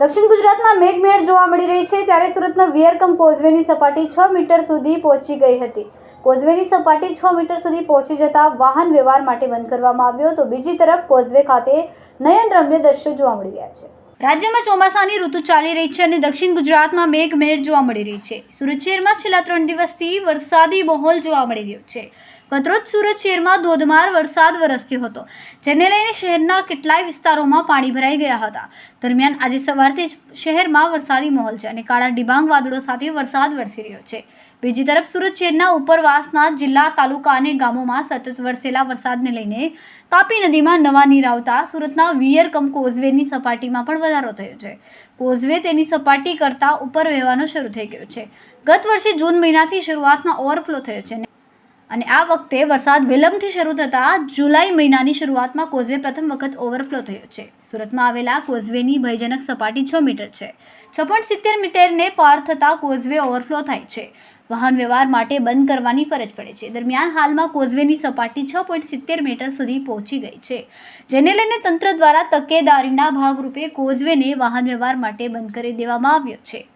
દક્ષિણ ગુજરાતમાં મેઘમહેર જોવા મળી રહી છે ત્યારે સુરતના વિયરકમ કોઝવેની સપાટી છ મીટર સુધી પહોંચી ગઈ હતી. કોઝવેની સપાટી છ મીટર સુધી પહોંચી જતા વાહન વ્યવહાર માટે બંધ કરવામાં આવ્યો તો બીજી તરફ કોઝવે ખાતે નયનરમ્ય દ્રશ્યો જોવા મળી રહ્યા છે. રાજ્યમાં ચોમાસાની ઋતુ ચાલી રહી છે અને દક્ષિણ ગુજરાતમાં મેઘમહેર જોવા મળી રહી છે. સુરત શહેરમાં છેલ્લા ત્રણ દિવસથી વરસાદી માહોલ જોવા મળી રહ્યો છે. ગતરોજ સુરત શહેરમાં ધોધમાર વરસાદ વરસ્યો હતો, જેને લઈને શહેરના કેટલાય વિસ્તારોમાં પાણી ભરાઈ ગયા હતા. દરમિયાન આજે સવારથી જ શહેરમાં વરસાદી માહોલ છે અને કાળા ડિબાંગ વાદળો સાથે વરસાદ વરસી રહ્યો છે. બીજી તરફ સુરત શહેરના ઉપરવાસના જિલ્લા, તાલુકા અને ગામોમાં સતત વરસેલા વરસાદને લઈને તાપી નદીમાં નવા નીર આવતા સુરતના વિયરકમ કોઝવેની સપાટીમાં પણ વધારો થયો છે. કોઝવે તેની સપાટી કરતાં ઉપર વહેવાનો શરૂ થઈ ગયો છે. ગત વર્ષે જૂન મહિનાથી શરૂઆતમાં ઓવરફ્લો થયો છે અને આ વખતે વરસાદ વિલંબથી શરૂ થતાં જુલાઈ મહિનાની શરૂઆતમાં કોઝવે પ્રથમ વખત ઓવરફ્લો થયો છે. સુરતમાં આવેલા કોઝવેની ભયજનક સપાટી છ મીટર છે. છ સિત્તેર મીટરને પાર થતાં કોઝવે ઓવરફ્લો થાય છે. વાહન વ્યવહાર માટે બંધ કરવાની ફરજ પડે છે. દરમિયાન હાલમાં કોઝવેની સપાટી છ પોઈન્ટ સિત્તેર મીટર સુધી પહોંચી ગઈ છે. જેને લઈને તંત્ર દ્વારા તકેદારીના ભાગરૂપે કોઝવેને વાહન વ્યવહાર માટે બંધ કરી દેવામાં આવ્યો છે.